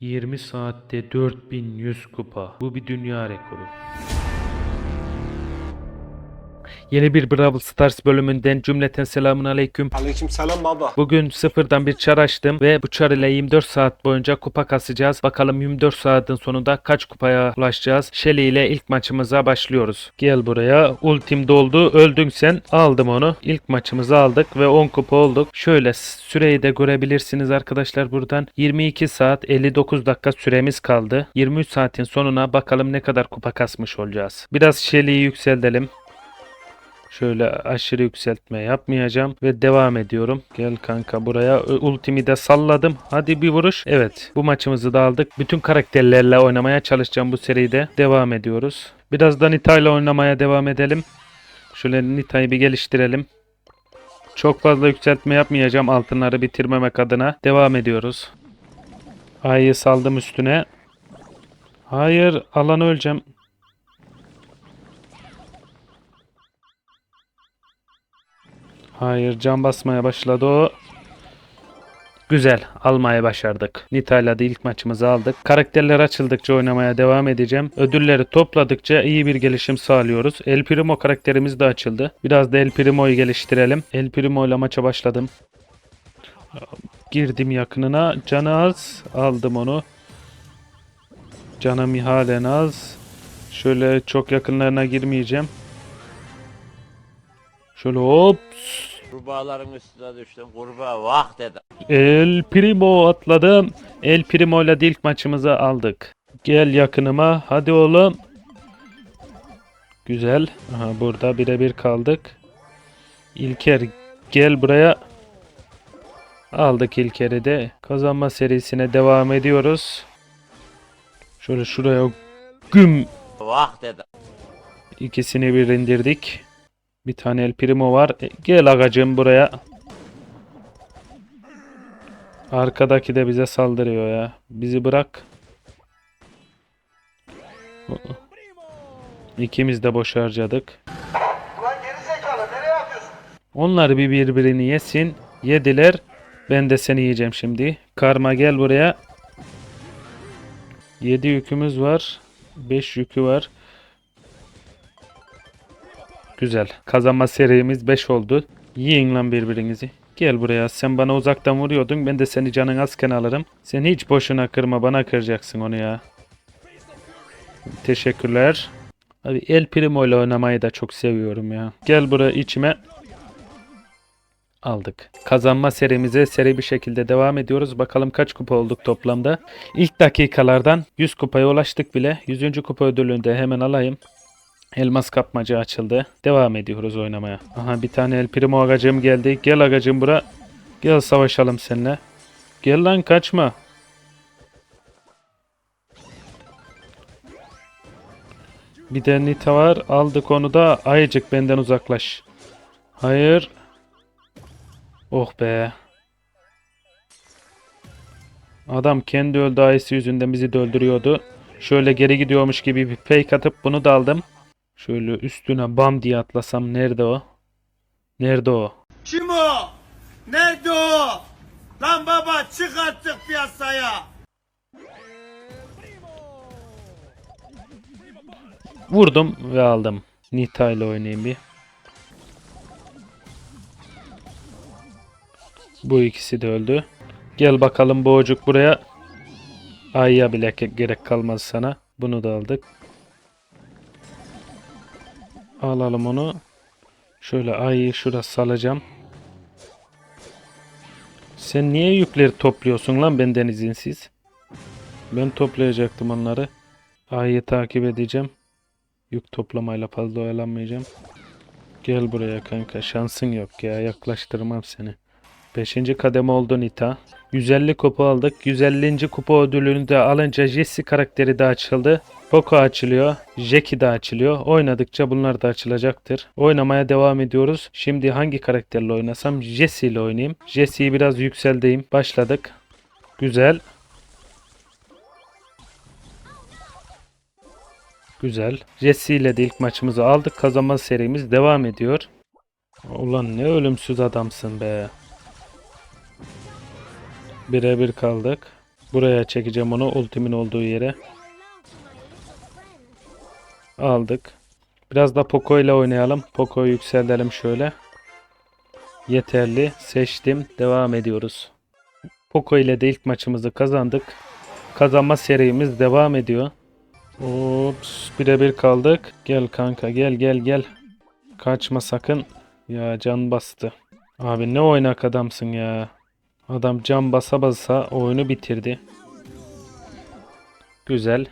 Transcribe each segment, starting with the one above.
20 saatte 4100 kupa. Bu bir dünya rekoru. Yeni bir Brawl Stars bölümünden cümleten selamun aleyküm. Aleykümselam baba. Bugün sıfırdan bir çar açtım ve bu çar ile 24 saat boyunca kupa kasacağız. Bakalım 24 saatin sonunda kaç kupaya ulaşacağız. Shelly ile ilk maçımıza başlıyoruz. Gel buraya. Ultim doldu. Öldün sen. Aldım onu. İlk maçımızı aldık ve 10 kupa olduk. Şöyle süreyi de görebilirsiniz arkadaşlar buradan. 22 saat 59 dakika süremiz kaldı. 23 saatin sonuna bakalım ne kadar kupa kasmış olacağız. Biraz Shelly'yi yükseltelim. Şöyle aşırı yükseltme yapmayacağım ve devam ediyorum. Gel kanka buraya. Ultimi de salladım. Hadi bir vuruş. Evet bu maçımızı da aldık. Bütün karakterlerle oynamaya çalışacağım bu seride. Devam ediyoruz. Biraz da Nita ile oynamaya devam edelim. Şöyle Nita'yı bir geliştirelim. Çok fazla yükseltme yapmayacağım altınları bitirmemek adına. Devam ediyoruz. Ayı saldım üstüne. Hayır alan öleceğim. Hayır can basmaya başladı o. Güzel almaya başardık. Nita'yla da ilk maçımızı aldık. Karakterler açıldıkça oynamaya devam edeceğim. Ödülleri topladıkça iyi bir gelişim sağlıyoruz. El Primo karakterimiz de açıldı. Biraz da El Primo'yu geliştirelim. El Primo ile maça başladım. Girdim yakınına. Canı az. Aldım onu. Canım halen az. Şöyle çok yakınlarına girmeyeceğim. Şöyle hop Kurbağaların üstüne düştüm. Kurbağa vah dedi. El Primo atladım. El Primo ile ilk maçımızı aldık. Gel yakınıma. Hadi oğlum. Güzel. Aha, burada birebir kaldık. İlker gel buraya. Aldık İlker'i de. Kazanma serisine devam ediyoruz. Şöyle şuraya güm Vah dedi. İkisini bir indirdik. Bir tane El Primo var. E, gel agacım buraya. Arkadaki de bize saldırıyor ya. Bizi bırak. İkimiz de boş harcadık. Onlar bir birbirini yesin. Yediler. Ben de seni yiyeceğim şimdi. Karma gel buraya. 7 yükümüz var. 5 yükü var. Güzel. Kazanma serimiz 5 oldu. Yiyin lan birbirinizi. Gel buraya. Sen bana uzaktan vuruyordun. Ben de seni canın azken alırım. Sen hiç boşuna kırma. Bana kıracaksın onu ya. Teşekkürler. Abi El Primo ile oynamayı da çok seviyorum ya. Gel buraya içime aldık. Kazanma serimize seri bir şekilde devam ediyoruz. Bakalım kaç kupa olduk toplamda. İlk dakikalardan 100 kupaya ulaştık bile. 100. kupa ödülünü de hemen alayım. Elmas kapmacı açıldı. Devam ediyoruz oynamaya. Aha bir tane El Primo agacım geldi. Gel agacım bura. Gel savaşalım seninle. Gel lan kaçma. Bir de Nita var. Aldık onu. Ayıcık benden uzaklaş. Hayır. Oh be. Adam kendi öldü ayısı yüzünden bizi de öldürüyordu. Şöyle geri gidiyormuş gibi bir fake atıp bunu da aldım. Şöyle üstüne bam diye atlasam nerede o? Nerede o? Kim o? Nerede o? Lan baba çık artık piyasaya. Vurdum ve aldım. Nita ile oynayayım bir. Bu ikisi de öldü. Gel bakalım boğucuk buraya. Ayya bile ge- gerek kalmaz sana. Bunu da aldık. Alalım onu. Şöyle ayıyı şurada salacağım. Sen niye yükleri topluyorsun lan benden izinsiz? Ben toplayacaktım onları. Ayıyı takip edeceğim. Yük toplamayla fazla oyalanmayacağım. Gel buraya kanka şansın yok ya yaklaştırmam seni. 5. kademe oldu Nita. 150 kupa aldık. 150. kupa ödülünü de alınca Jesse karakteri de açıldı. Poco açılıyor. Jackie de açılıyor. Oynadıkça bunlar da açılacaktır. Oynamaya devam ediyoruz. Şimdi hangi karakterle oynasam? Jesse ile oynayayım. Jesse'yi biraz yükseldeyim. Başladık. Güzel. Güzel. Jesse ile de ilk maçımızı aldık. Kazanma serimiz devam ediyor. Ulan ne ölümsüz adamsın be. Birebir kaldık. Buraya çekeceğim onu ultimin olduğu yere. Aldık. Biraz da Poco ile oynayalım. Poco'yu yükseltelim şöyle. Yeterli. Seçtim. Devam ediyoruz. Poco ile de ilk maçımızı kazandık. Kazanma serimiz devam ediyor. Ops, birebir kaldık. Gel kanka gel gel gel. Kaçma sakın. Ya can bastı. Abi ne oynak adamsın ya. Adam can basa basa oyunu bitirdi. Güzel.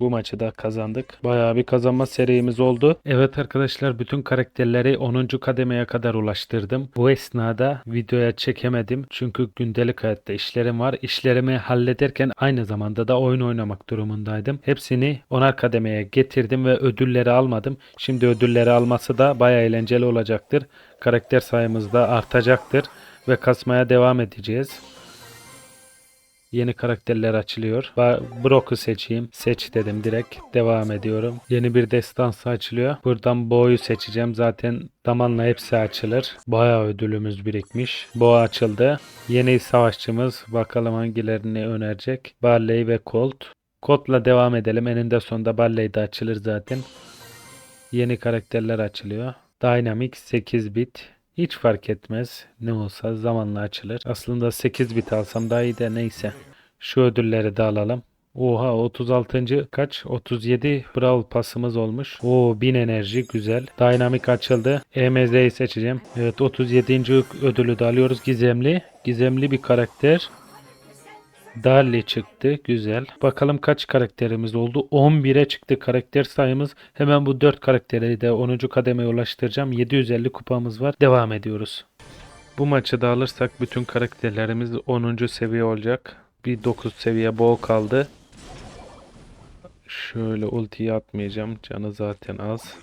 Bu maçı da kazandık. Bayağı bir kazanma serimiz oldu. Evet arkadaşlar bütün karakterleri 10. kademeye kadar ulaştırdım. Bu esnada videoya çekemedim. Çünkü gündelik hayatta işlerim var. İşlerimi hallederken aynı zamanda da oyun oynamak durumundaydım. Hepsini 10'ar kademeye getirdim ve ödülleri almadım. Şimdi ödülleri alması da bayağı eğlenceli olacaktır. Karakter sayımız da artacaktır ve kasmaya devam edeceğiz. Yeni karakterler açılıyor. Brock'u seçeyim. Seç dedim direkt. Devam ediyorum. Yeni bir destansı açılıyor. Buradan Bo'yu seçeceğim. Zaten zamanla hepsi açılır. Bayağı ödülümüz birikmiş. Bo açıldı. Yeni savaşçımız. Bakalım hangilerini önerecek. Barley ve Colt. Colt'la devam edelim. Eninde sonunda Barley de açılır zaten. Yeni karakterler açılıyor. Dynamic 8 bit. Hiç fark etmez. Ne olsa zamanla açılır. Aslında 8 bit alsam daha iyi de neyse. Şu ödülleri de alalım. Oha 36. kaç? 37 Brawl pasımız olmuş. Oo 1000 enerji güzel. Dynamic açıldı. EMZ'yi seçeceğim. Evet 37. ödülü de alıyoruz. Gizemli. Gizemli bir karakter. Darli çıktı. Güzel. Bakalım kaç karakterimiz oldu? 11'e çıktı karakter sayımız. Hemen bu 4 karakteri de 10. kademeye ulaştıracağım. 750 kupamız var. Devam ediyoruz. Bu maçı da alırsak bütün karakterlerimiz 10. seviye olacak. Bir 9 seviye boğ kaldı. Şöyle ultiyi atmayacağım. Canı zaten az.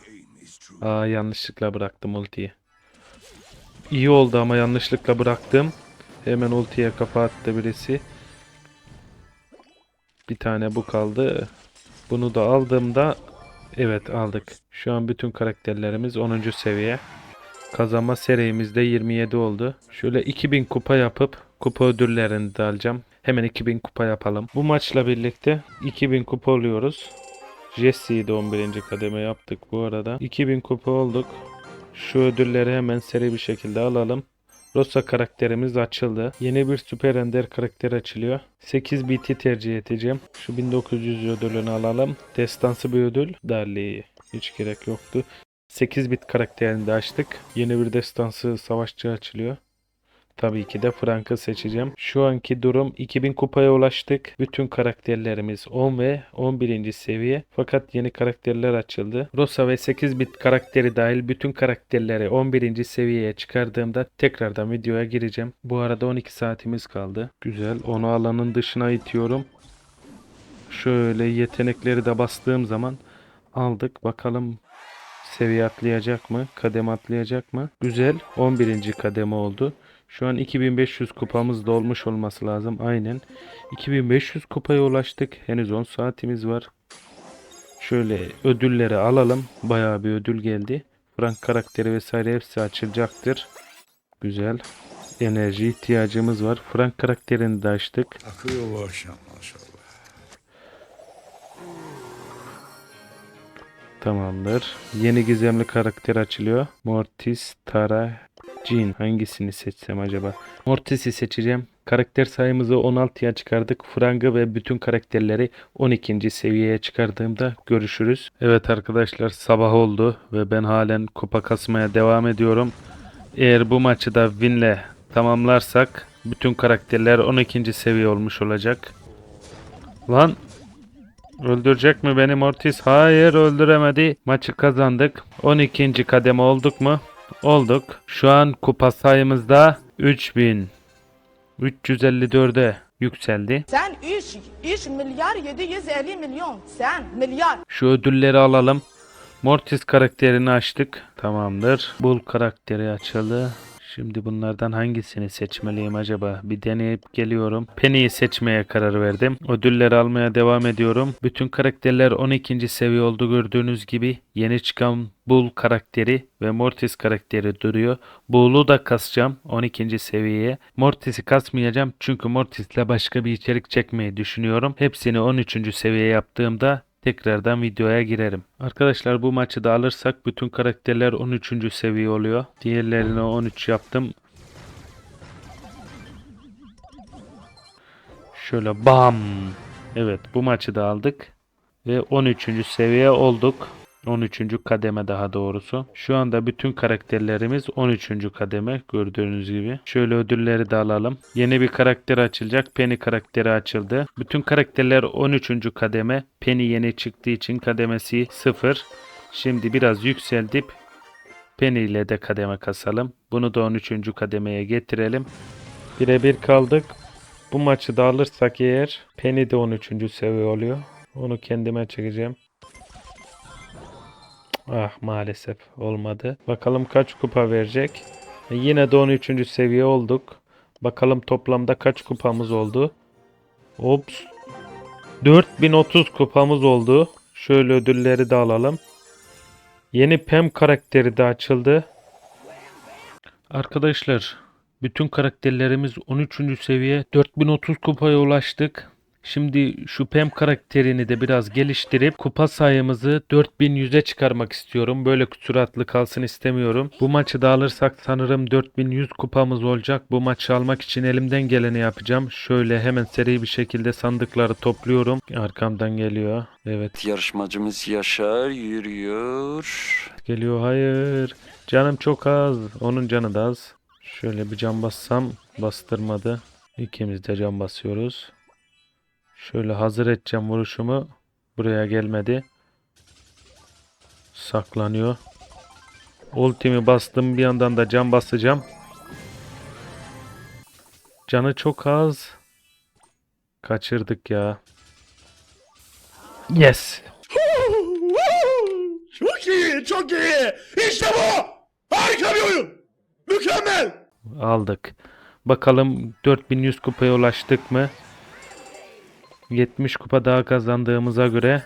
Aa yanlışlıkla bıraktım ultiyi. İyi oldu ama yanlışlıkla bıraktım. Hemen ultiye kafa attı birisi. Bir tane bu kaldı. Bunu da aldığımda evet aldık. Şu an bütün karakterlerimiz 10. seviye. Kazanma serimizde 27 oldu. Şöyle 2000 kupa yapıp kupa ödüllerini de alacağım. Hemen 2000 kupa yapalım. Bu maçla birlikte 2000 kupa oluyoruz. Jesse'yi de 11. kademe yaptık bu arada. 2000 kupa olduk. Şu ödülleri hemen seri bir şekilde alalım. Rosa karakterimiz açıldı. Yeni bir süper ender karakter açılıyor. 8 BT tercih edeceğim. Şu 1900 ödülünü alalım. Destansı bir ödül. Darli. Hiç gerek yoktu. 8 bit karakterini de açtık. Yeni bir destansı savaşçı açılıyor. Tabii ki de Frank'ı seçeceğim. Şu anki durum 2000 kupaya ulaştık. Bütün karakterlerimiz 10 ve 11. seviye. Fakat yeni karakterler açıldı. Rosa ve 8 bit karakteri dahil bütün karakterleri 11. seviyeye çıkardığımda tekrardan videoya gireceğim. Bu arada 12 saatimiz kaldı. Güzel. Onu alanın dışına itiyorum. Şöyle yetenekleri de bastığım zaman aldık. Bakalım seviye atlayacak mı? Kademe atlayacak mı? Güzel. 11. kademe oldu. Şu an 2500 kupamız dolmuş olması lazım. Aynen. 2500 kupaya ulaştık. Henüz 10 saatimiz var. Şöyle ödülleri alalım. Bayağı bir ödül geldi. Frank karakteri vesaire hepsi açılacaktır. Güzel. Enerji ihtiyacımız var. Frank karakterini de açtık. Akıyor bu akşam maşallah. Tamamdır. Yeni gizemli karakter açılıyor. Mortis, Tara, Jean. Hangisini seçsem acaba? Mortis'i seçeceğim. Karakter sayımızı 16'ya çıkardık. Frang'ı ve bütün karakterleri 12. seviyeye çıkardığımda görüşürüz. Evet arkadaşlar sabah oldu ve ben halen kupa kasmaya devam ediyorum. Eğer bu maçı da winle tamamlarsak bütün karakterler 12. seviye olmuş olacak. Lan Öldürecek mi beni Mortis? Hayır öldüremedi. Maçı kazandık. 12. kademe olduk mu? Olduk. Şu an kupa sayımızda 3000. 354'e yükseldi. Sen 3, 3 milyar 750 milyon. Sen milyar. Şu ödülleri alalım. Mortis karakterini açtık. Tamamdır. Bull karakteri açıldı. Şimdi bunlardan hangisini seçmeliyim acaba? Bir deneyip geliyorum. Penny'yi seçmeye karar verdim. Ödülleri almaya devam ediyorum. Bütün karakterler 12. seviye oldu gördüğünüz gibi. Yeni çıkan Bull karakteri ve Mortis karakteri duruyor. Bull'u da kasacağım 12. seviyeye. Mortis'i kasmayacağım çünkü Mortis'le başka bir içerik çekmeyi düşünüyorum. Hepsini 13. seviye yaptığımda tekrardan videoya girerim. Arkadaşlar bu maçı da alırsak bütün karakterler 13. seviye oluyor. Diğerlerini 13 yaptım. Şöyle bam. Evet bu maçı da aldık. Ve 13. seviye olduk. 13. kademe daha doğrusu. Şu anda bütün karakterlerimiz 13. kademe gördüğünüz gibi. Şöyle ödülleri de alalım. Yeni bir karakter açılacak. Penny karakteri açıldı. Bütün karakterler 13. kademe. Penny yeni çıktığı için kademesi 0. Şimdi biraz yükseltip Penny ile de kademe kasalım. Bunu da 13. kademeye getirelim. Birebir kaldık. Bu maçı da alırsak eğer Penny de 13. seviye oluyor. Onu kendime çekeceğim. Ah maalesef olmadı. Bakalım kaç kupa verecek. E, Yine de 13. seviye olduk. Bakalım toplamda kaç kupamız oldu. Ops. 4030 kupamız oldu. Şöyle ödülleri de alalım. Yeni Pem karakteri de açıldı. Arkadaşlar bütün karakterlerimiz 13. seviye 4030 kupaya ulaştık. Şimdi şu Pem karakterini de biraz geliştirip kupa sayımızı 4100'e çıkarmak istiyorum. Böyle süratli kalsın istemiyorum. Bu maçı da alırsak sanırım 4100 kupamız olacak. Bu maçı almak için elimden geleni yapacağım. Şöyle hemen seri bir şekilde sandıkları topluyorum. Arkamdan geliyor. Evet Yarışmacımız Yaşar yürüyor. geliyor. Hayır. Canım çok az. Onun canı da az. Şöyle bir can bassam bastırmadı. İkimiz de can basıyoruz. Şöyle hazır edeceğim vuruşumu. Buraya gelmedi. Saklanıyor. Ultimi bastım bir yandan da can basacağım. Canı çok az. Kaçırdık ya. Yes. Çok iyi, çok iyi. İşte bu. Harika bir oyun. Mükemmel. Aldık. Bakalım 4100 kupaya ulaştık mı? 70 kupa daha kazandığımıza göre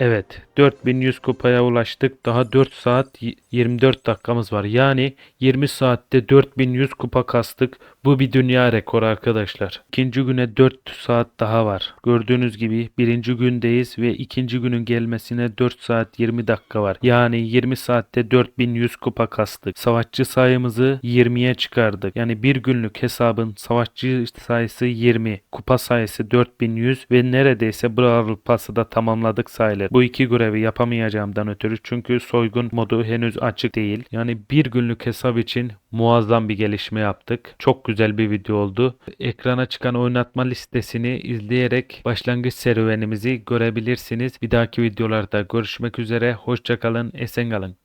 evet 4100 kupaya ulaştık. Daha 4 saat y- 24 dakikamız var. Yani 20 saatte 4100 kupa kastık. Bu bir dünya rekoru arkadaşlar. İkinci güne 4 saat daha var. Gördüğünüz gibi birinci gündeyiz ve ikinci günün gelmesine 4 saat 20 dakika var. Yani 20 saatte 4100 kupa kastık. Savaşçı sayımızı 20'ye çıkardık. Yani bir günlük hesabın savaşçı sayısı 20. Kupa sayısı 4100 ve neredeyse Brawl Pass'ı da tamamladık sayılır. Bu iki görevi yapamayacağımdan ötürü çünkü soygun modu henüz açık değil. Yani bir günlük hesap için muazzam bir gelişme yaptık. Çok güzel bir video oldu. Ekrana çıkan oynatma listesini izleyerek başlangıç serüvenimizi görebilirsiniz. Bir dahaki videolarda görüşmek üzere. Hoşçakalın, esen kalın.